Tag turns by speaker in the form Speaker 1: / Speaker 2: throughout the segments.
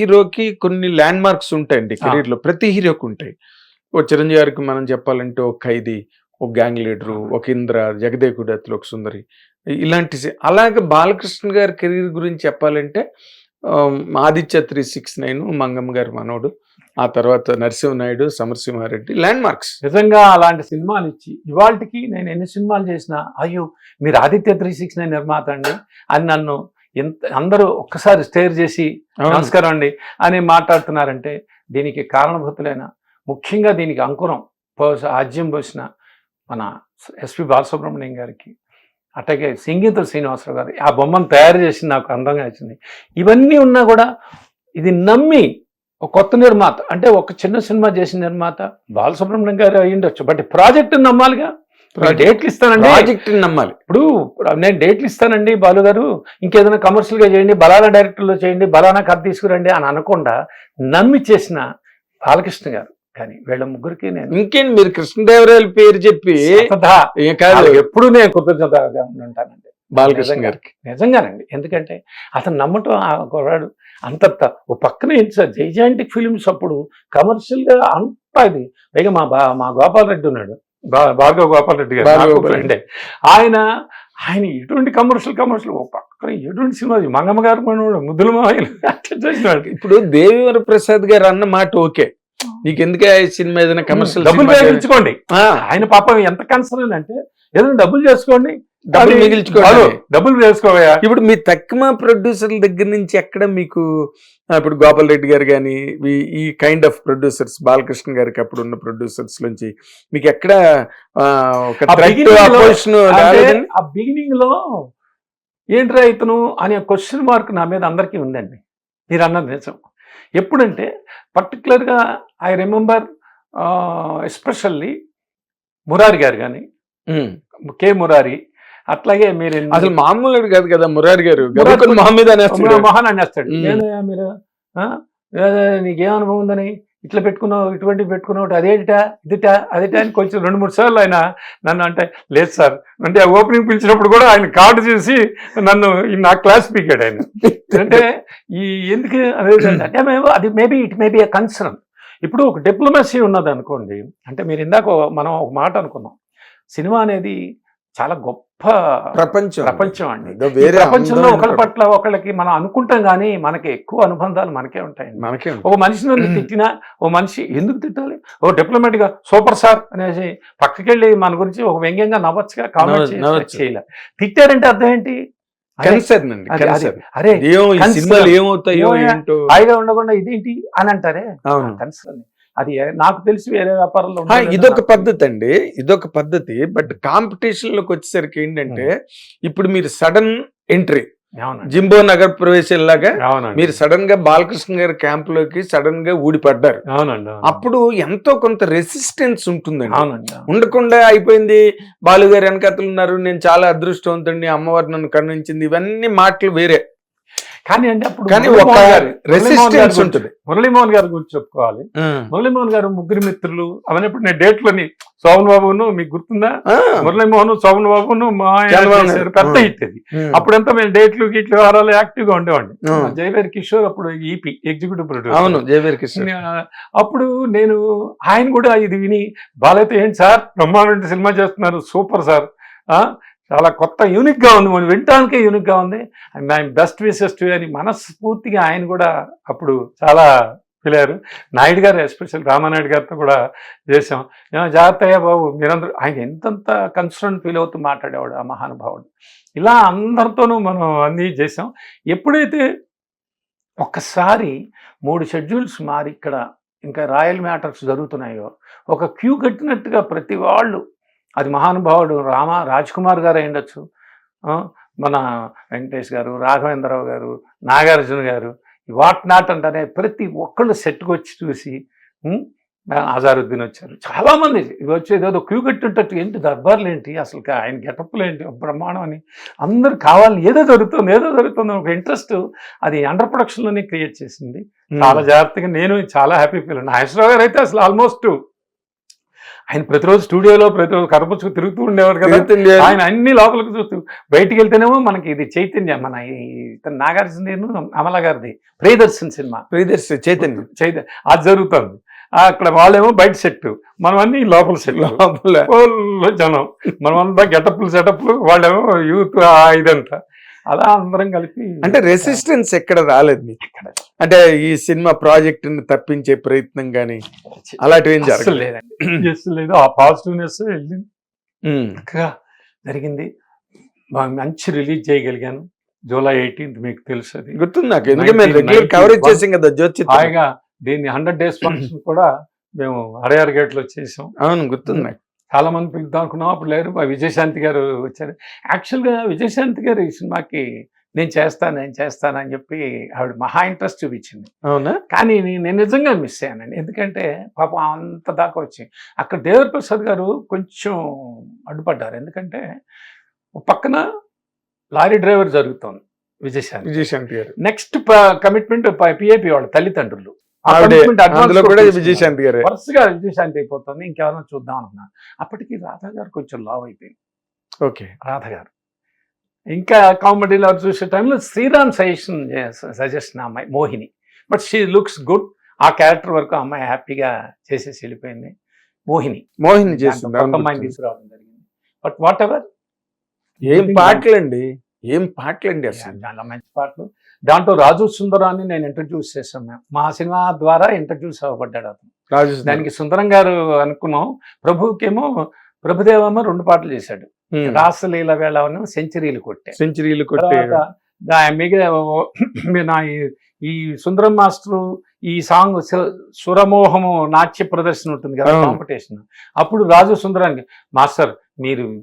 Speaker 1: హీరోకి కొన్ని land marks ఉంటాయండి కెరీర్లో ప్రతి హీరోకి ఉంటాయి. ఓ చిరంజీవి గారికి మనం చెప్పాలంటే ఒక ఖైదీ ఒక గ్యాంగ్ లీడరు ఒక ఇంద్ర జగదేకుడు అతలు ఒక సుందరి. ఇలాంటి అలాగే బాలకృష్ణ గారి కెరీర్ గురించి చెప్పాలంటే Aditya three six nine Mangamma గారి మనోడు ఆ తర్వాత నరసింహనాయుడు సమరసింహారెడ్డి ల్యాండ్ మార్క్స్
Speaker 2: నిజంగా అలాంటి సినిమాలు ఇచ్చి ఇవాళకి నేను ఎన్ని సినిమాలు చేసినా అయ్యో మీరు ఆదిత్య త్రీ సిక్స్ నైన్ నిర్మాత అండి అని నన్ను ఎంత అందరూ ఒక్కసారి స్టేర్ చేసి నమస్కారం అండి అని మాట్లాడుతున్నారంటే దీనికి కారణభూతులైన ముఖ్యంగా దీనికి అంకురం ఆజ్యం పోసిన మన ఎస్పి బాలసుబ్రహ్మణ్యం గారికి అట్లాగే సింగీత శ్రీనివాసరావు గారు ఆ బొమ్మను తయారు చేసి నాకు అందంగా వచ్చింది ఇవన్నీ ఉన్నా కూడా ఇది నమ్మి ఒక కొత్త నిర్మాత అంటే ఒక చిన్న సినిమా చేసిన నిర్మాత బాలసుబ్రహ్మణ్యం గారు అయ్యి ఉండొచ్చు బట్ ప్రాజెక్ట్ నమ్మాలిగా. డేట్లు ఇస్తానండి.
Speaker 1: ప్రాజెక్ట్ నమ్మాలి.
Speaker 2: ఇప్పుడు నేను డేట్లు ఇస్తానండి బాలు గారు. ఇంకేదైనా కమర్షియల్గా చేయండి బలానా డైరెక్టర్లో చేయండి బలానా కథ తీసుకురండి అని అనకుండా నమ్మి చేసిన బాలకృష్ణ గారు. కానీ వీళ్ళ ముగ్గురికి నేను
Speaker 1: ఇంకేం మీరు కృష్ణదేవరాయల పేరు చెప్పి
Speaker 2: ఎప్పుడూ నేను కృతజ్ఞతగా ఉంటానండి
Speaker 1: బాలకృష్ణ. గారికి.
Speaker 2: నిజంగానండి. ఎందుకంటే అతను నమ్మటం ఆ కుర్రాడు అంత ఓ పక్కన ఏంటి సార్ జైజాంటిక్ ఫిలిమ్స్ అప్పుడు కమర్షియల్గా అంత ఇది. పైగా మా బా మా గోపాల్ రెడ్డి ఉన్నాడు. భార్గవ గోపాల్ రెడ్డి గారు ఫ్రెండే ఆయన ఆయన ఎటువంటి కమర్షియల్ కమర్షియల్ పక్కన ఎటువంటి సినిమా మంగమ్మ గారు ముద్దుల చేసినాడు
Speaker 1: ఇప్పుడు దేవివర ప్రసాద్ గారు అన్న మాట ఓకే. నీకు ఎందుకే ఈ సినిమా ఏదైనా కమర్షియల్
Speaker 2: డబ్బులు వేయించుకోండి ఆయన పాపం ఎంత కన్సర్న్ అంటే ఏదైనా డబ్బులు చేసుకోండి.
Speaker 1: డబ్బులు.
Speaker 2: బాలు, డబ్బులు వేసుకోవయా
Speaker 1: ఇప్పుడు మీ తక్కువ ప్రొడ్యూసర్ల దగ్గర నుంచి ఎక్కడ మీకు ఇప్పుడు గోపాల్ రెడ్డి గారు కానీ ఈ కైండ్ ఆఫ్ ప్రొడ్యూసర్స్ బాలకృష్ణ గారికి అప్పుడు ఉన్న ప్రొడ్యూసర్స్ నుంచి మీకు ఎక్కడ ఆ,
Speaker 2: బిగినింగ్లో ఏంట్రా ఇతను అనే క్వశ్చన్ మార్క్ నా మీద అందరికీ ఉందండి మీరు అన్నది నిజం ఎప్పుడంటే పర్టికులర్గా ఐ రిమెంబర్ ఎస్పెషల్లీ మురారి గారు కానీ. కే మురారి అట్లాగే మీరు
Speaker 1: అసలు మామూలు కాదు కదా మురారి గారు.
Speaker 2: మురారి
Speaker 1: గబుక్కుని మొహం మీద అనేస్తాడు.
Speaker 2: మహాన్ అనేస్తాడు మీరు? నీకేం అనుభవం ఉందని ఇట్లా పెట్టుకున్నావు ఇటువంటి పెట్టుకున్నావు అదేంటా ఇదిటా? అదిటా అని కొంచెం రెండు మూడు సార్లు ఆయన నన్ను అంటే లేదు సార్. అంటే ఓపెనింగ్ పిలిచినప్పుడు కూడా ఆయన కార్డు చూసి నన్ను నా క్లాస్ పీకాడు ఆయన. అంటే ఈ ఎందుకు అంటే మేము అది maybe it maybe a concern ఇప్పుడు ఒక డిప్లొమసీ ఉన్నది అనుకోండి అంటే మీరు ఇందాక మనం ఒక మాట అనుకున్నాం. సినిమా అనేది చాలా గొప్ప
Speaker 1: ప్రపంచం.
Speaker 2: ప్రపంచం అండి. ప్రపంచంలో
Speaker 1: ప్రపంచం.
Speaker 2: పట్ల ఒకళ్ళకి మనం అనుకుంటాం కానీ మనకి ఎక్కువ అనుబంధాలు మనకే ఉంటాయండి.
Speaker 1: మనకే
Speaker 2: ఒక మనిషిని తిట్టినా ఓ మనిషి ఎందుకు తిట్టాలి? ఓ డిప్లొమాట్గా సూపర్ సార్ అనేసి పక్కకెళ్ళి మన గురించి ఒక వ్యంగ్యంగా నవ్వచ్చుగా కామెంట్. చేయాలి. తిట్టారంటే అర్థం ఏంటి? అరే.
Speaker 1: సినిమాలు ఏమవుతాయో
Speaker 2: హాయిగా ఉండకుండా ఇదేంటి? అని అంటారే? కన్సర్న్ అది నాకు తెలిసి వేరే వ్యాపారంలో
Speaker 1: ఇదొక పద్ధతి అండి ఇదొక పద్ధతి. బట్ కాంపిటీషన్లోకి వచ్చేసరికి ఏంటంటే ఇప్పుడు మీరు సడన్ ఎంట్రీ జింబో నగర్ ప్రవేశం లాగా మీరు సడన్గా బాలకృష్ణ గారి క్యాంప్లోకి సడన్గా ఊడిపడ్డారు. అప్పుడు ఎంతో కొంత రెసిస్టెన్స్ ఉంటుందండి.
Speaker 2: అవునండి
Speaker 1: ఉండకుండా అయిపోయింది. బాలుగారు వెనకతలు ఉన్నారు నేను చాలా అదృష్టవంతుడిని. అమ్మవారు నన్ను కరుణించింది. ఇవన్నీ మాటలు వేరే.
Speaker 2: కానీ అంటే అప్పుడు
Speaker 1: కానీ ఒక రెసిస్టెన్స్
Speaker 2: గురించి-
Speaker 1: ఉంటుంది.
Speaker 2: మురళీమోహన్ గారి గురించి చెప్పుకోవాలి. మురళీమోహన్ గారు ముగ్గురు మిత్రులు. అవన్నీ ఇప్పుడు నేను డేట్లని సోమన్ బాబును మీకు గుర్తుందా? మురళీమోహన్ సోమన్ బాబును మా. పెద్ద. హిట్ అది. అప్పుడంతా మేము డేట్లు గిట్లు వ్యవహారాలు యాక్టివ్గా ఉండేవాడిని. జయవేర్ కిషోర్ అప్పుడు ఈపీ ఎగ్జిక్యూటివ్
Speaker 1: అవును
Speaker 2: ప్రొడ్యూసర్
Speaker 1: జయవీర్ కృష్ణ
Speaker 2: అప్పుడు నేను ఆయన కూడా ఇది విని బాలైతే ఏంటి సార్? బ్రహ్మాండ సినిమా చేస్తున్నారు సూపర్ సార్. ఆ చాలా కొత్త యూనిక్గా ఉంది. మనం వినటానికే యూనిక్గా ఉంది. And my best wishes to అని మనస్ఫూర్తిగా ఆయన కూడా అప్పుడు చాలా పిలిచారు. నాయుడు గారు ఎస్పెషల్ రామానాయుడు గారితో కూడా చేసాం "ఏమో జాగ్రత్తయ్య బాబు మీరందరూ ఆయన ఎంతంత కన్సర్న్ ఫీల్ అవుతూ మాట్లాడేవాడు ఆ మహానుభావుడు. ఇలా అందరితోనూ మనం అన్నీ చేసాం ఎప్పుడైతే ఒక్కసారి మూడు షెడ్యూల్స్ మారి ఇక్కడ ఇంకా రాయల్ మ్యాటర్స్ జరుగుతున్నాయో ఒక క్యూ కట్టినట్టుగా ప్రతి వాళ్ళు అది మహానుభావుడు రామ రాజ్ కుమార్ గారు అయి ఉండొచ్చు మన వెంకటేష్ గారు రాఘవేంద్రరావు గారు నాగార్జున గారు వాట్ నాట్ అంటేనే ప్రతి ఒక్కళ్ళు సెట్కి వచ్చి చూసి ఆజారుద్దీన్ వచ్చారు. చాలా మంది ఇవి వచ్చి ఏదో క్యూ కట్టినట్టు ఏంటి దర్బార్లు ఏంటి అసలు ఆయన గెటప్లు ఏంటి బ్రహ్మాండం అని అందరు కావాలని ఏదో జరుగుతుంది ఏదో జరుగుతుంది ఒక ఇంట్రెస్ట్ అది అండర్ ప్రొడక్షన్లోనే క్రియేట్ చేసింది. చాలా జాగ్రత్తగా నేను చాలా హ్యాపీ ఫీల్. నాగేశ్వరరావు గారు అయితే అసలు ఆల్మోస్ట్ ఆయన ప్రతిరోజు స్టూడియోలో ప్రతిరోజు కరపుచ్చుకు తిరుగుతూ ఉండేవాడు కదా. ఆయన అన్ని లోపలికి చూస్తూ బయటికి వెళ్తేనేమో మనకి ఇది చైతన్య మన ఇతను నాగార్జున అమల గారిది ప్రియదర్శన్ సినిమా.
Speaker 1: ప్రియదర్శి చైతన్య.
Speaker 2: చైతన్య అది జరుగుతుంది. అక్కడ వాళ్ళేమో బయట సెట్ మనం అన్ని లోపల సెట్
Speaker 1: లోపల.
Speaker 2: జనం. మనమంతా గెటప్లు సెటప్లు వాళ్ళేమో యూత్ ఇదంతా. అలా అందరం కలిపి
Speaker 1: అంటే రెసిస్టెన్స్ ఎక్కడ రాలేదు మీకు? అంటే ఈ సినిమా ప్రాజెక్ట్ని తప్పించే ప్రయత్నం గానీ అలాంటివి ఏం జరగలేదు.
Speaker 2: లేదు. ఆ పాజిటివ్నెస్ వెళ్ళింది. జరిగింది. బాగా మంచి రిలీజ్ చేయగలిగాను. జూలై ఎయిటీన్త్ మీకు తెలుసు అది.
Speaker 1: గుర్తుంది నాకు. ఎందుకంటే మేము
Speaker 2: 1991
Speaker 1: రెగ్యులర్ కవరేజ్ చేసాం కదా జ్యోతి
Speaker 2: హాయిగా దీన్ని హండ్రెడ్ డేస్ ఫంక్షన్ కూడా మేము అడయార్ గేట్లో చేసాం.
Speaker 1: అవును గుర్తుంది నాకు.
Speaker 2: చాలా మంది పిలుద్దాం అనుకున్నాం అప్పుడు లేరు. మా విజయశాంతి గారు వచ్చారు. యాక్చువల్గా విజయశాంతి గారు ఈ సినిమాకి నేను చేస్తాను నేను చేస్తాను అని చెప్పి ఆవిడ మహా ఇంట్రెస్ట్ చూపించింది.
Speaker 1: అవునా?
Speaker 2: కానీ నేను నిజంగా మిస్ అయ్యానండి ఎందుకంటే పాపం అంత దాకా వచ్చి అక్కడ దేవర ప్రసాద్ గారు కొంచెం అడ్డుపడ్డారు. ఎందుకంటే పక్కన లారీ డ్రైవర్ జరుగుతోంది విజయశాంతి.
Speaker 1: విజయశాంతి గారు.
Speaker 2: నెక్స్ట్ కమిట్మెంట్ పిఏపి వాళ్ళ తల్లిదండ్రులు.
Speaker 1: అందులో కూడా. విజయశాంతి గారే.
Speaker 2: వరుసగా విజయశాంతి అయిపోతుంది ఇంకెవరైనా చూద్దాం అనుకున్నా. అప్పటికి రాధా గారు కొంచెం లావ్ అయిపోయింది.
Speaker 1: ఓకే.
Speaker 2: రాధ గారు. ఇంకా కామెడీలో చూసే టైంలో శ్రీరామ్ సజెషన్ సజెషన్ అమ్మాయి Mohini. But she looks good ఆ క్యారెక్టర్ వరకు అమ్మాయి హ్యాపీగా చేసేసి వెళ్ళిపోయింది. మోహిని.
Speaker 1: మోహిని చేసింది
Speaker 2: అమ్మాయిని. తీసుకురావడం జరిగింది. బట్ వాట్ ఎవర్
Speaker 1: ఏం పాటలండి ఏం పాటలండి అసలు?
Speaker 2: చాలా మంచి పాటలు. దాంట్లో రాజు సుందరాన్ని నేను ఇంట్రడ్యూస్ చేశాను మేము మా సినిమా ద్వారా ఇంట్రడ్యూస్ అవ్వబడ్డాడు అతను.
Speaker 1: రాజు
Speaker 2: దానికి సుందరం గారు అనుకున్నాం. ప్రభుకేమో ప్రభుదేవమ్మ రెండు పాటలు చేశాడు. రాసలీల వేళ సెంచరీలు కొట్టే.
Speaker 1: సెంచరీలు కొట్టే.
Speaker 2: మిగతా నా ఈ- సుందరం మాస్టరు ఈ సాంగ్ సురమోహము నాట్య ప్రదర్శన ఉంటుంది కదా. కాంపిటీషన్ అప్పుడు రాజు సుందరానికి మాస్టర్ మీరు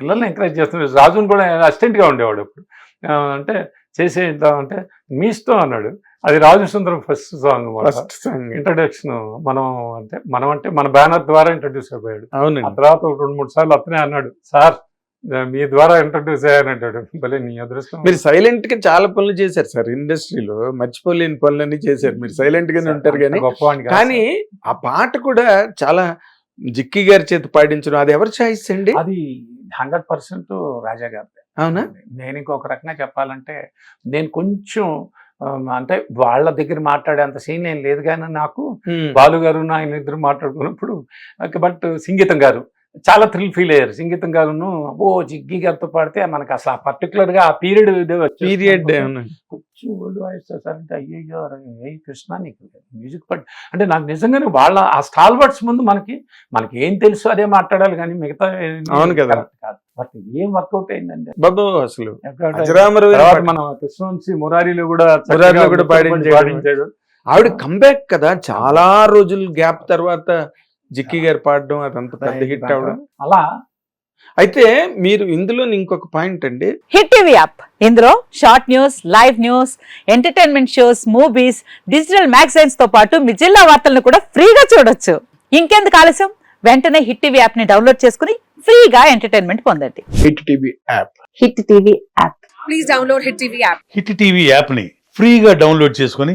Speaker 2: పిల్లల్ని ఎంకరేజ్ చేస్తున్నారు. రాజుని కూడా అసిస్టెంట్గా ఉండేవాడు అప్పుడు. ఆ, అంటే చేసేద్దాం అంటే మీ ఇష్టం అన్నాడు. అది Raju Sundaram first song
Speaker 1: first song.
Speaker 2: Introduction మనం అంటే మనం అంటే మన బ్యానర్ ద్వారా ఇంట్రడ్యూస్ అయిపోయాడు. ఆ
Speaker 1: అవునండి
Speaker 2: తర్వాత ఒక రెండు మూడు సార్లు అతనే అన్నాడు సార్ మీ ద్వారా ఇంట్రడ్యూస్ అయ్యానంటాడు భలే నీ అదృష్టం.
Speaker 1: మీరు సైలెంట్గా చాలా పనులు చేశారు సార్ ఇండస్ట్రీలో మర్చిపోలేని పనులన్నీ చేశారు. మీరు సైలెంట్ గానే ఉంటారు కానీ కానీ ఆ పాట కూడా చాలా జిక్కి గారి చేతి పాడించడం అది ఎవరి చాయిస్ అండి.
Speaker 2: అది హండ్రెడ్ పర్సెంట్ రాజా గారి
Speaker 1: అవునా
Speaker 2: నేను ఇంకొక రకంగా చెప్పాలంటే నేను కొంచెం అంటే వాళ్ళ దగ్గర మాట్లాడేంత సీన్ ఏం లేదు కానీ నాకు. బాలు గారు ఆయన ఇద్దరు మాట్లాడుకున్నప్పుడు బట్ సంగీతం గారు చాలా థ్రిల్ ఫీల్ అయ్యారు. సంగీతం గారును ఓ జిగ్గి గారితో పాడితే మనకు అసలు పర్టికులర్గా ఆ పీరియడ్
Speaker 1: పీరియడ్ అవునండి
Speaker 2: కొంచెం ఓల్డ్ వాయిస్ చేశారంటే అయ్యయ్యో ఏ కృష్ణ నీకు మ్యూజిక్ పడ్ అంటే నాకు నిజంగానే వాళ్ళ ఆ స్టాల్ వర్డ్స్ ముందు మనకి మనకి ఏం తెలుసు అదే మాట్లాడాలి కానీ మిగతా
Speaker 1: అవును కదా.
Speaker 2: బట్ ఏం వర్కౌట్ అయిందండి?
Speaker 1: బాబు అసలు
Speaker 2: మన కృష్ణవంశీ మురారిలో కూడా
Speaker 1: మురారిలో కూడా. పాడించాడు. ఆవిడ కంబ్యాక్ కదా. చాలా రోజులు గ్యాప్ తర్వాత జిక్కి గారు పాడడం అదంతా పెద్ద హిట్ అవడం
Speaker 2: అలా.
Speaker 1: అయితే మీరు ఇందులో ఇంకొక పాయింట్ అండి.
Speaker 3: Hit TV app. ఇందులో short news live news entertainment shows movies digital మ్యాగజైన్స్తో పాటు మీ జిల్లా వార్తలను కూడా ఫ్రీగా చూడొచ్చు. ఇంకెందుకు ఆలస్యం? వెంటనే హిట్ టీవీ యాప్ని డౌన్లోడ్ చేసుకుని ఫ్రీగా ఎంటర్టైన్మెంట్ పొందండి.
Speaker 4: Hit TV app.
Speaker 3: Hit TV app.
Speaker 5: Please download Hit TV app.
Speaker 6: Hit TV యాప్ని ఫ్రీగా డౌన్లోడ్ చేసుకొని